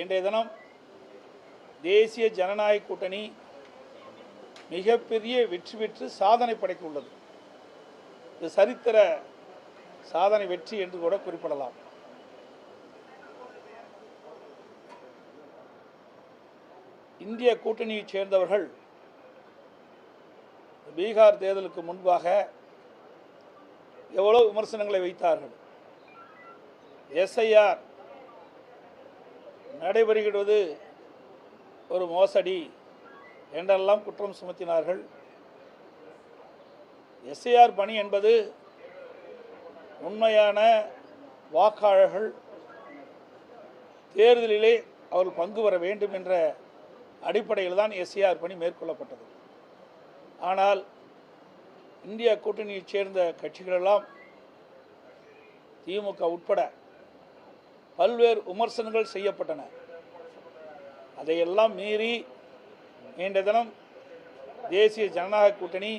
இன்றைய தினம் தேசிய ஜனநாயக கூட்டணி மிகப்பெரிய வெற்றி பெற்று சாதனை படைக்க உள்ளது இது சரித்திர சாதனை வெற்றி என்று கூட குறிப்பிடலாம். இந்திய கூட்டணியைச் சேர்ந்தவர்கள் பீகார் தேர்தலுக்கு முன்பாக எவ்வளவு விமர்சனங்களை வைத்தார்கள். எஸ்ஐஆர் நடைபெறுகிறது ஒரு மோசடி என்றெல்லாம் குற்றம் சுமத்தினார்கள். எஸ்ஐஆர் பணி என்பது உண்மையான வாக்காளர்கள் தேர்தலிலே அவர்கள் பங்கு பெற வேண்டும் என்ற அடிப்படையில் தான் எஸ்ஐஆர் பணி மேற்கொள்ளப்பட்டது. ஆனால் இந்திய கூட்டணியைச் சேர்ந்த கட்சிகளெல்லாம் திமுக உட்பட பல்வேறு விமர்சனங்கள் செய்யப்பட்டன. அதையெல்லாம் மீறி இன்றைய தினம் தேசிய ஜனநாயக கூட்டணி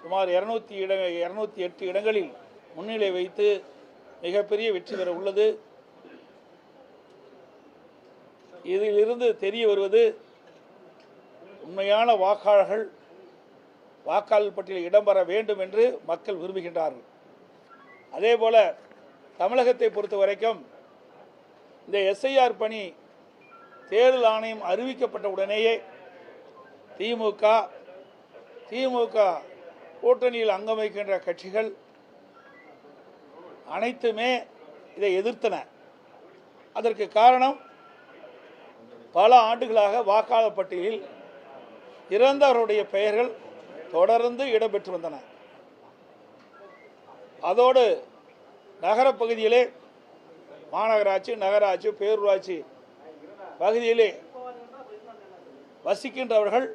சுமார் இரநூத்தி இட இரநூத்தி எட்டு இடங்களில் முன்னிலை வைத்து மிகப்பெரிய வெற்றி பெற உள்ளது. இதிலிருந்து தெரிய வருவது உண்மையான வாக்காளர்கள் வாக்காளர் பட்டியலில் இடம்பெற வேண்டும் என்று மக்கள் விரும்புகின்றார்கள். அதேபோல தமிழகத்தை பொறுத்த வரைக்கும் இந்த எஸ்ஐஆர் பணி தேர்தல் ஆணையம் அறிவிக்கப்பட்ட உடனேயே திமுக திமுக கூட்டணியில் அங்கம் வைக்கின்ற கட்சிகள் அனைத்துமே இதை எதிர்த்தன. அதற்கு காரணம் பல ஆண்டுகளாக வாக்காளர் பட்டியலில் இறந்தவருடைய பெயர்கள் தொடர்ந்து இடம்பெற்று வந்தன. அதோடு நகரப்பகுதியிலே மாநகராட்சி நகராட்சி பேரூராட்சி பகுதியிலே வசிக்கின்றவர்கள்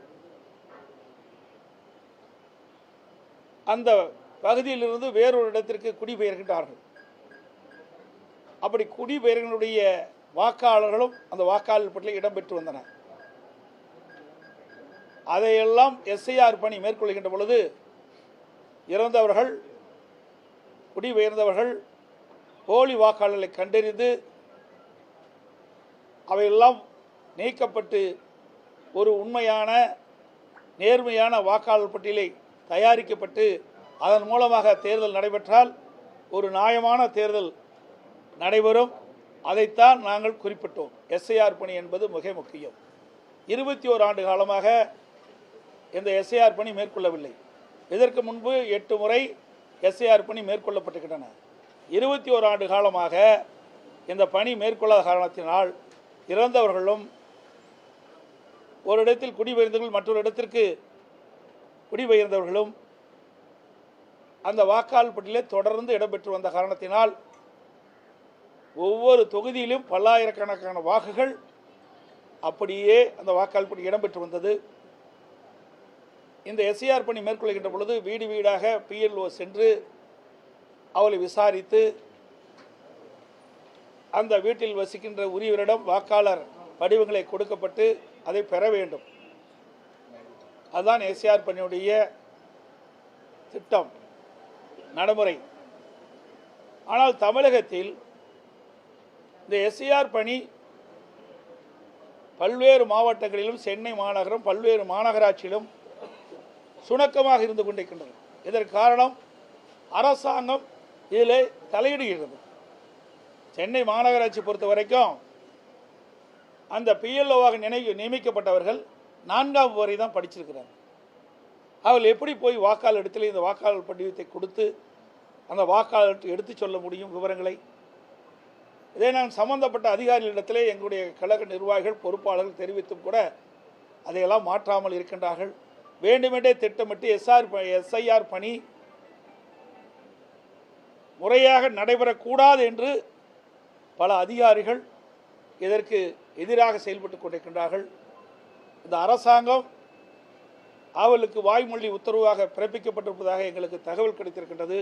அந்த பகுதியிலிருந்து வேறொரு இடத்திற்கு குடிபெயர்கின்றார்கள். அப்படி குடிபெயர்களுடைய வாக்காளர்களும் அந்த வாக்காளர் பட்டியலில் இடம்பெற்று வந்தன அதையெல்லாம் எஸ்ஐஆர் பணி மேற்கொள்கின்ற பொழுது இறந்தவர்கள் குடிபெயர்ந்தவர்கள் போலி வாக்காளர்களை கண்டறிந்து அவையெல்லாம் நீக்கப்பட்டு ஒரு உண்மையான நேர்மையான வாக்காளர் பட்டியலை தயாரிக்கப்பட்டு அதன் மூலமாக தேர்தல் நடைபெற்றால் ஒரு நியாயமான தேர்தல் நடைபெறும். அதைத்தான் நாங்கள் குறிப்பிட்டோம். எஸ்ஐஆர் பணி என்பது மிக முக்கியம். இருபத்தி ஓர் ஆண்டு காலமாக இந்த எஸ்ஐஆர் பணி மேற்கொள்ளவில்லை. இதற்கு முன்பு எட்டு முறை எஸ்ஐஆர் பணி மேற்கொள்ளப்பட்டுகின்றன இருபத்தி ஓர் ஆண்டு காலமாக இந்த பணி மேற்கொள்ளாத காரணத்தினால் இறந்தவர்களும் ஒரு இடத்தில் குடிபெயர்ந்தவர்கள் மற்றொரு இடத்திற்கு குடிபெயர்ந்தவர்களும் அந்த வாக்காளர் பட்டியலே தொடர்ந்து இடம்பெற்று வந்த காரணத்தினால் ஒவ்வொரு தொகுதியிலும் பல்லாயிரக்கணக்கான வாக்குகள் அப்படியே அந்த வாக்காளர் பட்டியல் இடம்பெற்று வந்தது. இந்த எஸ்ஐஆர் பணி மேற்கொள்கின்ற பொழுது வீடு வீடாக பிஎல்ஓ சென்று அவளை விசாரித்து அந்த வீட்டில் வசிக்கின்ற உரியவரிடம் வாக்காளர் படிவங்களை கொடுக்கப்பட்டு அதை பெற வேண்டும். அதுதான் எஸ்ஆர் பணியுடைய திட்டம் நடைமுறை. ஆனால் தமிழகத்தில் இந்த எஸ்ஐஆர் பணி பல்வேறு மாவட்டங்களிலும் சென்னை மாநகரம் பல்வேறு மாநகராட்சியிலும் சுணக்கமாக இருந்து கொண்டிருக்கின்றன இதற்கு காரணம் அரசாங்கம் இதில் தலையிடுகிறது. சென்னை மாநகராட்சி பொறுத்த வரைக்கும் அந்த பிஎல்ஓவாக நினை நியமிக்கப்பட்டவர்கள் நான்காம் வரை தான் படிச்சிருக்கிறாங்க அவர்கள் எப்படி போய் வாக்காளர் இடத்துல இந்த வாக்காளர் படிவத்தை கொடுத்து அந்த வாக்காளர் எடுத்து சொல்ல முடியும் விவரங்களை? இதை நான் சம்பந்தப்பட்ட அதிகாரிகளிடத்திலே எங்களுடைய கழக நிர்வாகிகள் பொறுப்பாளர்கள் தெரிவித்தும் கூட அதையெல்லாம் மாற்றாமல் இருக்கின்றார்கள். வேண்டுமென்றே திட்டமிட்டு எஸ்ஆர் எஸ்ஐஆர் பணி முறையாக நடைபெறக்கூடாது என்று பல அதிகாரிகள் இதற்கு எதிராக செயல்பட்டு கொண்டிருக்கின்றார்கள். இந்த அரசாங்கம் அவளுக்கு வாய்மொழி உத்தரவாக பிறப்பிக்கப்பட்டிருப்பதாக எங்களுக்கு தகவல் கிடைத்திருக்கின்றது.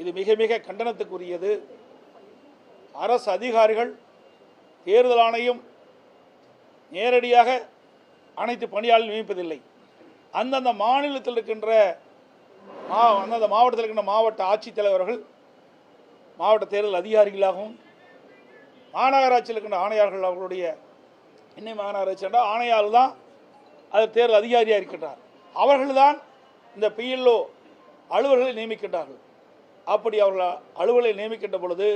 இது மிக மிக கண்டனத்துக்குரியது. அரசு அதிகாரிகள் தேர்தல் ஆணையம் நேரடியாக அனைத்து பணியாளர்கள் நியமிப்பதில்லை. அந்தந்த மாநிலத்தில் இருக்கின்ற மா அந்தந்த மாவட்டத்தில் இருக்கின்ற மாவட்ட ஆட்சித்தலைவர்கள் மாவட்ட தேர்தல் அதிகாரிகளாகவும் மாநகராட்சியில் இருக்கின்ற ஆணையாளர்கள் அவர்களுடைய இன்னை மாநகராட்சி என்றால் ஆணையால் தான் அது தேர்தல் அதிகாரியாக இருக்கின்றார். அவர்கள்தான் இந்த பிஎல்ஓ அலுவலர்களை நியமிக்கின்றார்கள். அப்படி அவர்கள் அலுவலை நியமிக்கின்ற பொழுது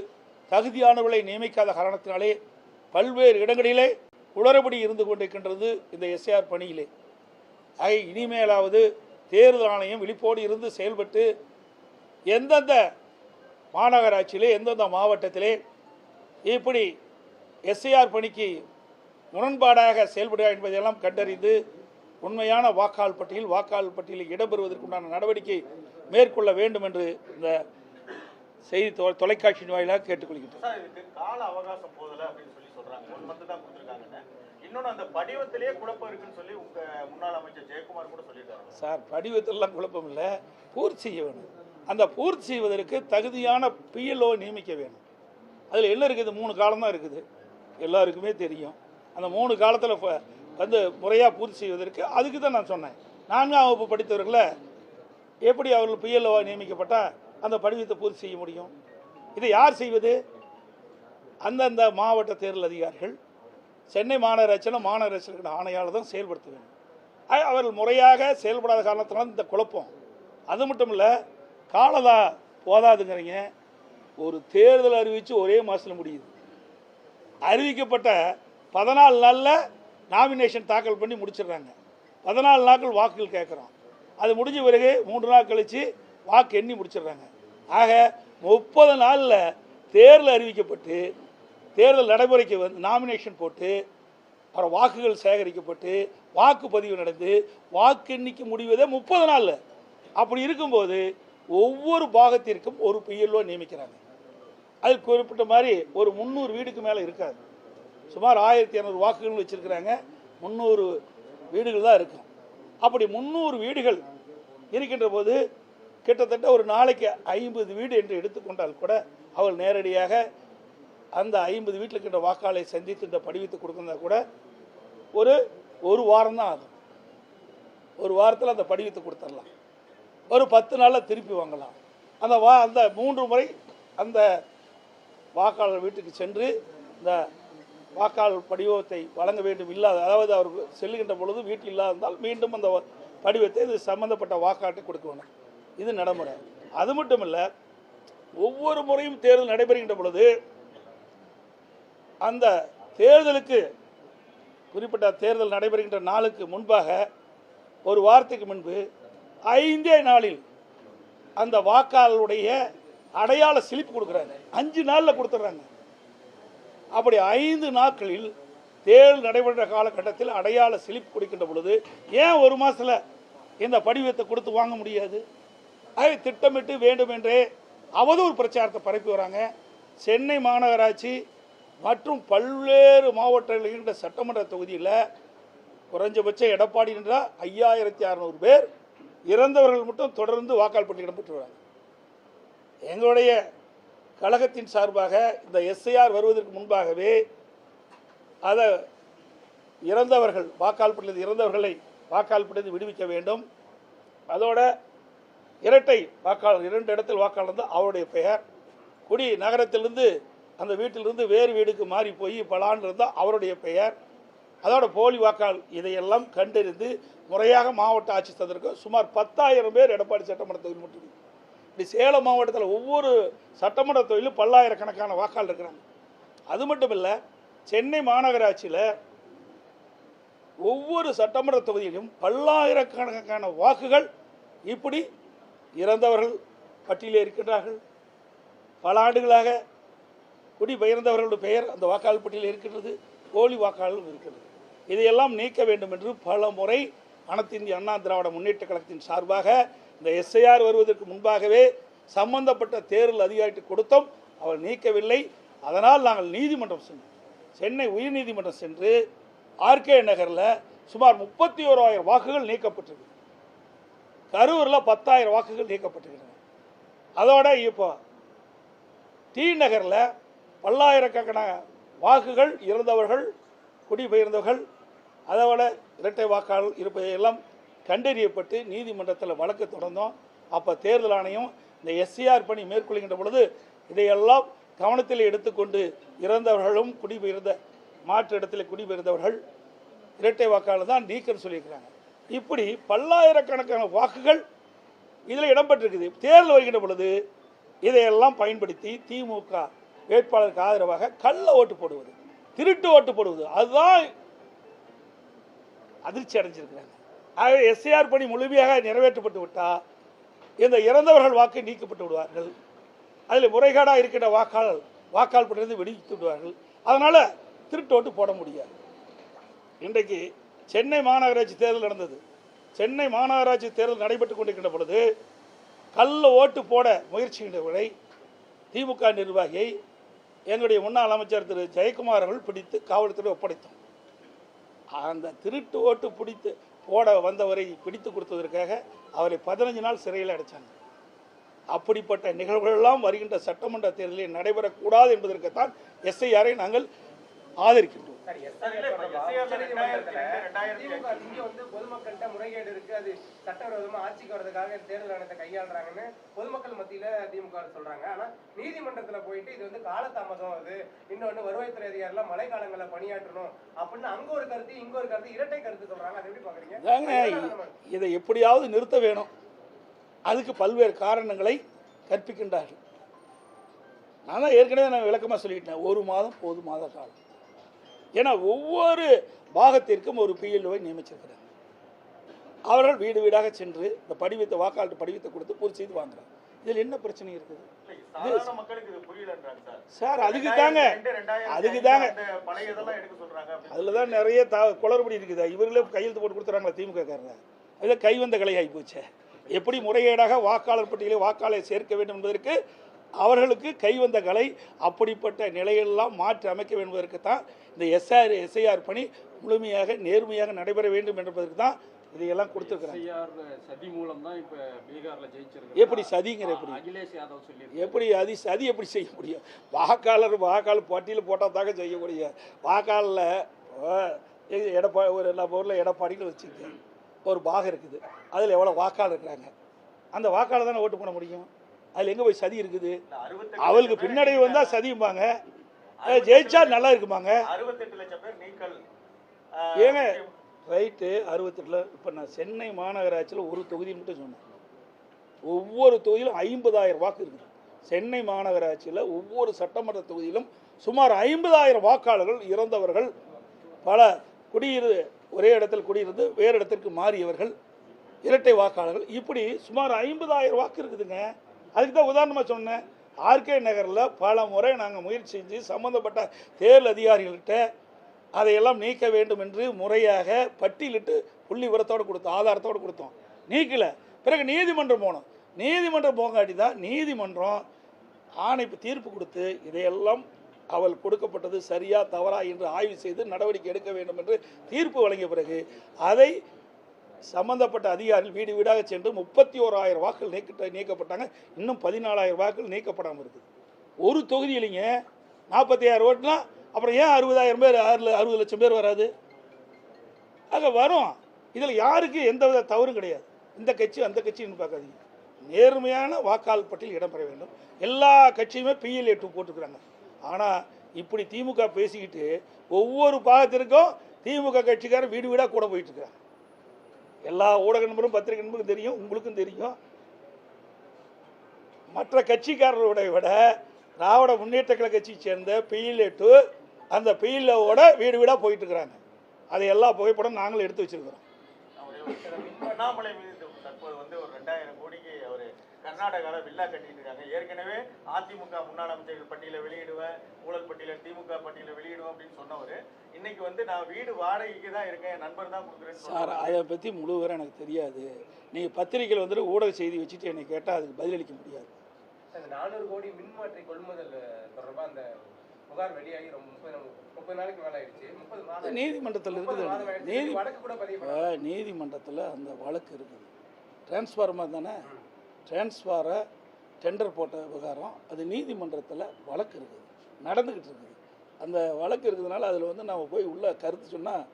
தகுதியானவர்களை நியமிக்காத காரணத்தினாலே பல்வேறு இடங்களிலே குளறுபடி இருந்து கொண்டிருக்கின்றது இந்த எஸ்ஆர் பணியிலே. ஆக இனிமேலாவது தேர்தல் ஆணையம் விழிப்போடு இருந்து செயல்பட்டு எந்தெந்த மாநகராட்சியிலே எந்தெந்த மாவட்டத்திலே இப்படி எஸ்ஐஆர் பணிக்கு முரண்பாடாக செயல்படுகிறார் என்பதையெல்லாம் கண்டறிந்து உண்மையான வாக்காளர் பட்டியல் வாக்காளர் பட்டியலில் இடம்பெறுவதற்குண்டான நடவடிக்கை மேற்கொள்ள வேண்டும் என்று இந்த செய்தி தொ- தொலைக்காட்சியின் வாயிலாக கேட்டுக்கொள்கின்றேன் சார் இதுக்கு குழப்பம் படிவத்திலலாம் இல்லை பூர்த்தி செய்ய வேணும். அந்த பூர்த்தி செய்வதற்கு தகுதியான பிஎல்ஓ நியமிக்க வேணும். அதில் என்ன இருக்குது? மூணு காலம் தான் இருக்குது. எல்லாருக்குமே தெரியும். அந்த மூணு காலத்தில் வந்து முறையாக பூர்த்தி செய்வதற்கு அதுக்கு தான் நான் சொன்னேன். நான்காம் வகுப்பு படித்தவர்களை எப்படி அவர்கள் பிஎல்ஓ நியமிக்கப்பட்டால் அந்த படிவத்தை பூர்த்தி செய்ய முடியும்? இதை யார் செய்வது? அந்தந்த மாவட்ட தேர்தல் அதிகாரிகள் சென்னை மாநகராட்சியில் மாநகராட்சியில் ஆணையாளர் தான் செயல்படுத்த வேண்டும். அவர்கள் முறையாக செயல்படாத காரணத்தினால இந்த குழப்பம். அது மட்டும் இல்லை காலதா போதாதுங்கிறீங்க. ஒரு தேர்தல் அறிவித்து ஒரே மாதத்தில் முடியுது. அறிவிக்கப்பட்ட பதினாலு நாளில் நாமினேஷன் தாக்கல் பண்ணி முடிச்சிடுறாங்க. பதினாலு நாட்கள் வாக்குகள் கேட்குறோம். அது முடிஞ்ச பிறகு மூன்று நாள் கழித்து வாக்கு எண்ணி முடிச்சிடுறாங்க. ஆக முப்பது நாளில் தேர்தல் அறிவிக்கப்பட்டு தேர்தல் நடைமுறைக்கு வந்து நாமினேஷன் போட்டு அப்புறம் வாக்குகள் சேகரிக்கப்பட்டு வாக்குப்பதிவு நடந்து வாக்கு எண்ணிக்கை முடிவதே முப்பது நாளில். அப்படி இருக்கும்போது ஒவ்வொரு பாகத்திற்கும் ஒரு பிஎல்ஓ நியமிக்கிறாங்க. அது குறிப்பிட்ட மாதிரி ஒரு முந்நூறு வீடுக்கு மேலே இருக்காது. சுமார் ஆயிரத்தி இரநூறு வாக்குகள் வச்சுருக்கிறாங்க. முந்நூறு வீடுகள் தான் இருக்கும். அப்படி முந்நூறு வீடுகள் இருக்கின்ற போது கிட்டத்தட்ட ஒரு நாளைக்கு ஐம்பது வீடு என்று எடுத்துக்கொண்டால் கூட அவள் நேரடியாக அந்த ஐம்பது வீட்டில் இருக்கின்ற வாக்காளரை சந்தித்து இந்த படிவத்தை கொடுக்குறதா கூட ஒரு ஒரு வாரம் தான் ஆகும். ஒரு வாரத்தில் அந்த படிவத்தை கொடுத்துடலாம் ஒரு பத்து நாளில் திருப்பி வாங்கலாம். அந்த வா அந்த மூன்று முறை அந்த வாக்காளர் வீட்டுக்கு சென்று இந்த வாக்காளர் படிவத்தை வழங்க வேண்டும் இல்லாத அதாவது அவர் செல்லுகின்ற பொழுது வீட்டில் இல்லாதிருந்தால் மீண்டும் அந்த படிவத்தை இது சம்மந்தப்பட்ட வாக்காட்டை கொடுக்க இது நடைமுறை. அது மட்டும் இல்லை ஒவ்வொரு முறையும் தேர்தல் நடைபெறுகின்ற பொழுது அந்த தேர்தலுக்கு குறிப்பிட்ட தேர்தல் நடைபெறுகின்ற நாளுக்கு முன்பாக ஒரு வாரத்துக்கு முன்பு ஐந்தே நாளில் அந்த வாக்காளருடைய அடையாள சிலிப்பு கொடுக்குறாங்க. அஞ்சு நாளில் கொடுத்துட்றாங்க. அப்படி ஐந்து நாட்களில் தேர்தல் நடைபெற்ற காலகட்டத்தில் அடையாள சிலிப்பு கொடுக்கின்ற பொழுது ஏன் ஒரு மாதத்தில் இந்த படிவத்தை கொடுத்து வாங்க முடியாது? அதை திட்டமிட்டு வேண்டுமென்றே அவதூறு பிரச்சாரத்தை பரப்பி வராங்க. சென்னை மாநகராட்சி மற்றும் பல்வேறு மாவட்டங்களில் இருக்கின்ற சட்டமன்ற தொகுதியில் குறைஞ்சபட்சம் எடப்பாடி என்றால் ஐயாயிரத்தி அறநூறு பேர் இறந்தவர்கள் மட்டும் தொடர்ந்து வாக்காளர் பட்டியல் பெற்று வராங்க எங்களுடைய கழகத்தின் சார்பாக இந்த எஸ்ஐஆர் வருவதற்கு முன்பாகவே அதை இறந்தவர்கள் வாக்காளர் பட்டியலில் இறந்தவர்களை வாக்காளர் பட்டியலில் விடுவிக்க வேண்டும். அதோட இரட்டை வாக்காளர் இரண்டு இடத்தில் வாக்காளர் இருந்தால் அவருடைய பெயர். குடி நகரத்திலிருந்து அந்த வீட்டிலிருந்து வேறு வீடுக்கு மாறி போய் பல ஆண்டு இருந்தால் அவருடைய பெயர். அதோட போலி வாக்காளர் இதையெல்லாம் கண்டறிந்து முறையாக மாவட்ட ஆட்சித்ததற்கு சுமார் பத்தாயிரம் பேர் எடப்பாடி சட்டமன்ற தொகுதி மட்டும் இப்படி சேலம் மாவட்டத்தில் ஒவ்வொரு சட்டமன்ற தொகுதியிலும் பல்லாயிரக்கணக்கான வாக்காளர் இருக்கிறாங்க. அது மட்டும் இல்லை சென்னை மாநகராட்சியில் ஒவ்வொரு சட்டமன்ற தொகுதியிலும் பல்லாயிரக்கணக்கான வாக்குகள் இப்படி இறந்தவர்கள் பட்டியலில் இருக்கின்றார்கள். பல ஆண்டுகளாக குடிபெயர்ந்தவர்களுடைய பெயர் அந்த வாக்காளர் பட்டியலில் இருக்கின்றது போலி வாக்காளரும் இருக்கிறது இதையெல்லாம் நீக்க வேண்டும் என்று பல முறை அனைத்து இந்திய அண்ணா திராவிட முன்னேற்ற கழகத்தின் சார்பாக இந்த எஸ்ஐஆர் வருவதற்கு முன்பாகவே சம்பந்தப்பட்ட தேர்தல் அதிகாரிக்கு கொடுத்தோம். அவர் நீக்கவில்லை. அதனால் நாங்கள் நீதிமன்றம் சென்றோம். சென்னை உயர்நீதிமன்றம் சென்று ஆர்கே நகரில் சுமார் முப்பத்தி ஓராயிரம் வாக்குகள் நீக்கப்பட்டிருக்கு. கரூரில் பத்தாயிரம் வாக்குகள் நீக்கப்பட்டிருக்கிறது. அதோட இப்போ டி நகரில் பல்லாயிரக்கணக்கான வாக்குகள் இறந்தவர்கள் குடிபெயர்ந்தவர்கள் அதைவிட இரட்டை வாக்காளர் இருப்பதையெல்லாம் கண்டறியப்பட்டு நீதிமன்றத்தில் வழக்கு தொடர்ந்தோம். அப்போ தேர்தல் ஆணையம் இந்த எஸ்சிஆர் பணி மேற்கொள்கின்ற பொழுது இதையெல்லாம் கவனத்தில் எடுத்துக்கொண்டு இறந்தவர்களும் குடிபெயர்ந்த மாற்று இடத்தில் குடிபெயர்ந்தவர்கள் இரட்டை வாக்காளர் தான் நீக்கன்னு சொல்லியிருக்கிறாங்க. இப்படி பல்லாயிரக்கணக்கான வாக்குகள் இதில் இடம்பெற்றிருக்குது. தேர்தல் வருகின்ற பொழுது இதையெல்லாம் பயன்படுத்தி திமுக வேட்பாளருக்கு ஆதரவாக கள்ள ஓட்டு போடுவது திருட்டு ஓட்டு போடுவது. அதுதான் அதிர்ச்சி அடைஞ்சிருக்கிறாங்க ஆகவே எஸ்ஐஆர் பணி முழுமையாக நிறைவேற்றப்பட்டு விட்டால் இந்த இறந்தவர்கள் வாக்கு நீக்கப்பட்டு விடுவார்கள். அதில் முறைகேடாக இருக்கின்ற வாக்காளர் வாக்காளர் பட்டிருந்து விடுவித்து விடுவார்கள். அதனால் திருட்டு ஓட்டு போட முடியாது. இன்றைக்கு சென்னை மாநகராட்சி தேர்தல் நடந்தது. சென்னை மாநகராட்சி தேர்தல் நடைபெற்று கொண்டிருக்கின்ற பொழுது கள்ள ஓட்டு போட முயற்சிகின்றவரை திமுக நிர்வாகியை எங்களுடைய முன்னாள் அமைச்சர் திரு ஜெயக்குமார் அவர்கள் பிடித்து காவல்துறை ஒப்படைத்தோம். அந்த திருட்டு ஓட்டு பிடித்து போட வந்தவரை பிடித்து கொடுத்ததற்காக அவரை பதினஞ்சு நாள் சிறையில் அடைச்சாங்க. அப்படிப்பட்ட நிகழ்வுகளெல்லாம் வருகின்ற சட்டமன்ற தேர்தலில் நடைபெறக்கூடாது என்பதற்குத்தான் எஸ்ஐஆரை நாங்கள் ஆதரிக்கின்றோம். முறைகேடு இருக்கு. அது சட்டவிரோதமா ஆட்சிக்கு வர்றதுக்காக தேர்தல் ஆணையத்தை கையாளுறாங்கன்னு பொதுமக்கள் மத்தியில திமுக சொல்றாங்க. ஆனா நீதிமன்றத்துல போயிட்டு இது வந்து காலதாமதம் அது. இன்னொன்னு வருவாய்த்துறை அதிகாரிலாம் மழை காலங்களில் பணியாற்றணும் அப்படின்னு அங்க ஒரு கருத்து இங்க ஒரு கருத்து இரட்டை கருத்து சொல்றாங்க. அதை எப்படி பாக்குறீங்க? இதை எப்படியாவது நிறுத்த வேணும். அதுக்கு பல்வேறு காரணங்களை கற்பிக்கின்றார்கள். நான் தான் ஏற்கனவே நான் விளக்கமாக சொல்லிட்டேன். ஒரு மாதம் போது மாத காலம். ஏன்னா ஒவ்வொரு பாகத்திற்கும் ஒரு பிஎல்ஓவை நியமிச்சிருக்கிறாங்க அவர்கள் வீடு வீடாக சென்று இந்த படிவத்தை வாக்காளர் படிவத்தை கொடுத்து பூர்த்தி செய்து வாங்குறாங்க இதில் என்ன பிரச்சனை இருக்குது? சார். அதுக்கு தாங்க அதுக்கு தாங்க. அதில் தான் நிறைய த குளறுபடி இருக்குது? இவர்களே கையெழுத்து போட்டு கொடுத்துறாங்களா திமுக காரங்க அதில் கைவந்த கலையாகி போச்சு. எப்படி முறைகேடாக வாக்காளர் பட்டியலில் வாக்காளரை சேர்க்க வேண்டும் என்பதற்கு அவர்களுக்கு கைவந்த கலை அப்படிப்பட்ட நிலையெல்லாம் மாற்றி அமைக்க என்பதற்கு தான் இந்த எஸ்ஆர் எஸ்ஐஆர் பணி முழுமையாக நேர்மையாக நடைபெற வேண்டும் என்பதற்கு தான் இதையெல்லாம் கொடுத்துருக்குறாங்க. சதி மூலம் தான் இப்ப பீகார்ல ஜெயிச்சிருக்கு எப்படி சதிங்கிற எப்படி? அகிலேஷ் யாதவ் சொல்லி எப்படி அது சதி எப்படி செய்ய முடியும்? வாக்காளர் வாக்காளர் பட்டியல் போட்டால் தாங்க செய்ய முடியும். வாக்காளரில் எடப்பா ஒரு நம்ம ஊரில் எடப்பாடின்னு வச்சுக்க ஒரு பாகம் இருக்குது. அதில் எவ்வளோ வாக்காளர் இருக்கிறாங்க? அந்த வாக்காளர் தானே ஓட்டு போட முடியும்? அதில் எங்கே போய் சதி இருக்குது? அவளுக்கு பின்னடைவு வந்தால் சதியும்பாங்க. ஜெயிச்சா நல்லா இருக்குமாங்க ஏங்க ரைட்டு அறுபத்தெட்டில் இப்போ நான் சென்னை மாநகராட்சியில் ஒரு தொகுதி மட்டும் சொன்னேன். ஒவ்வொரு தொகுதியிலும் ஐம்பதாயிரம் வாக்கு இருக்குது. சென்னை மாநகராட்சியில் ஒவ்வொரு சட்டமன்ற தொகுதியிலும் சுமார் ஐம்பதாயிரம் வாக்காளர்கள் இறந்தவர்கள் பல குடியிரு ஒரே இடத்தில் குடியிருந்து வேறு இடத்திற்கு மாறியவர்கள் இரட்டை வாக்காளர்கள். இப்படி சுமார் ஐம்பதாயிரம் வாக்கு இருக்குதுங்க. அதுக்கு தான் உதாரணமாக சொன்னேன். ஆர்கே நகரில் பல முறை நாங்கள் முயற்சி செஞ்சு சம்மந்தப்பட்ட தேர்தல் அதிகாரிகள்கிட்ட அதையெல்லாம் நீக்க வேண்டும் என்று முறையாக பட்டியலிட்டு புள்ளி உரத்தோடு கொடுத்தோம் ஆதாரத்தோடு கொடுத்தோம். நீக்கலை. பிறகு நீதிமன்றம் போனோம். நீதிமன்றம் போகாட்டி தான் நீதிமன்றம் ஆணைப்பு தீர்ப்பு கொடுத்து இதையெல்லாம் அவள் கொடுக்கப்பட்டது சரியா தவறா என்று ஆய்வு செய்து நடவடிக்கை எடுக்க வேண்டும் என்று தீர்ப்பு வழங்கிய பிறகு அதை சம்பந்தப்பட்ட அதிகாரிகள் வீடு வீடாக சென்று முப்பத்தி ஓராயிரம் வாக்குகள் நீக்க நீக்கப்பட்டாங்க. இன்னும் பதினாலாயிரம் வாக்குகள் நீக்கப்படாமல் இருக்குது. ஒரு தொகுதியிலைங்க நாற்பத்தி ஆயிரம் ஓட்டுனா அப்புறம் ஏன் அறுபதாயிரம் பேர் ஆறு அறுபது லட்சம் பேர் வராது? ஆக வரும். இதில் யாருக்கு எந்த வித தவறும் கிடையாது. இந்த கட்சி அந்த கட்சின்னு பார்க்காதீங்க. நேர்மையான வாக்காளர் பட்டியல் இடம்பெற வேண்டும். எல்லா கட்சியுமே பிஎல்ஏ டூ போட்டுக்கிறாங்க. ஆனால் இப்படி திமுக பேசிக்கிட்டு ஒவ்வொரு பாகத்திற்கும் திமுக கட்சிக்காரர் வீடு வீடாக கூட போயிட்டுருக்காங்க எல்லா ஊடக நண்பரும் பத்திரிகை நண்பருக்கும் தெரியும் உங்களுக்கும் தெரியும். மற்ற கட்சிக்காரர்களை விட திராவிட முன்னேற்ற கழக கட்சியை சேர்ந்த பிஎல்ஏ டூ அந்த பெயிலோட வீடு வீடாக போயிட்டு இருக்கிறாங்க. அதை எல்லா புகைப்படம் நாங்களும் எடுத்து வச்சிருக்கிறோம் ஒரே ஒரு விஷயம். அண்ணாமலை மீது தற்போது வந்து ஒரு ரெண்டாயிரம் கோடிக்கு அவர் கர்நாடகால வில்லா கட்டிட்டு இருக்காங்க. ஏற்கனவே அதிமுக முன்னாள் அமைச்சர்கள் பட்டியலை வெளியிடுவேன் ஊழல் பட்டியல திமுக பட்டியலை வெளியிடுவேன் அப்படின்னு சொன்னவர். இன்னைக்கு வந்து நான் வீடு வாடகைக்கு தான் இருக்கேன் நண்பர் தான் கொடுக்குறேன்னு சார். அதை பற்றி முழு விவரம் எனக்கு தெரியாது. நீங்கள் பத்திரிக்கையில் வந்துட்டு ஊடக செய்தி வச்சுட்டு என்னை கேட்டால் அதுக்கு பதிலளிக்க முடியாது. அந்த நானூறு கோடி மின்மாற்றி கொள்முதல் தொடர்பா அந்த புகார் வெளியாகி ரொம்ப முப்பது முப்பது நாளைக்கு மேல ஆயிடுச்சு. முப்பது மாதம் நீதிமன்றத்தில் இருக்குது. நீதி வழக்கு கூட பதிவு நீதிமன்றத்தில் அந்த வழக்கு இருக்குது. டிரான்ஸ்ஃபார்மர் தானே? டிரான்ஸ்ஃபாரை டெண்டர் போட்ட விவகாரம் அது நீதிமன்றத்தில் வழக்கு இருக்குது. நடந்துக்கிட்டு இருக்குது. அந்த வழக்கு இருக்கிறதுனால அதில் வந்து நம்ம போய் உள்ளே கருத்து சொன்னால்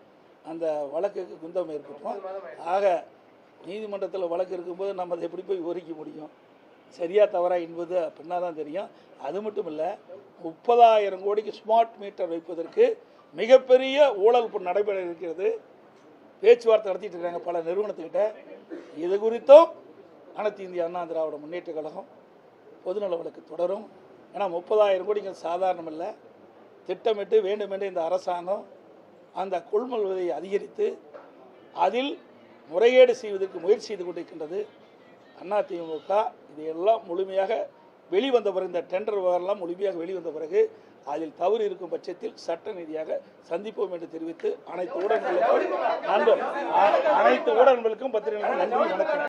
அந்த வழக்குக்கு குந்தம் ஏற்பட்டுரும். ஆக நீதிமன்றத்தில் வழக்கு இருக்கும்போது நம்ம அதை எப்படி போய் விவரிக்க முடியும்? சரியா தவறா என்பது அப்படின்னா தான் தெரியும். அது மட்டும் இல்லை முப்பதாயிரம் கோடிக்கு ஸ்மார்ட் மீட்டர் வைப்பதற்கு மிகப்பெரிய ஊழல் இப்போ நடைபெற இருக்கிறது. பேச்சுவார்த்தை நடத்திட்டு இருக்காங்க பல நிறுவனத்துக்கிட்ட. இது குறித்தும் அனைத்து இந்திய அண்ணா திராவிட முன்னேற்ற கழகம் பொதுநல வழக்கு தொடரும். ஏன்னா முப்பதாயிரம் கோடிக்கு சாதாரணம் இல்லை திட்டமிட்டு வேண்டுமென்றே இந்த அரசாங்கம் அந்த கொள்முதல் விலையை அதிகரித்து அதில் முறைகேடு செய்வதற்கு முயற்சி செய்து கொண்டிருக்கின்றது. அதிமுக இதையெல்லாம் முழுமையாக வெளிவந்த பிறகு இந்த டெண்டர் விவகாரம்லாம் முழுமையாக வெளிவந்த பிறகு அதில் தவறு இருக்கும் பட்சத்தில் சட்ட ரீதியாக சந்திப்போம் என்று தெரிவித்து அனைத்து ஊடகங்களுக்கும் நன்றி அனைத்து ஊடகங்களுக்கும் பத்திரிகைகளுக்கும் நன்றி வணக்கம்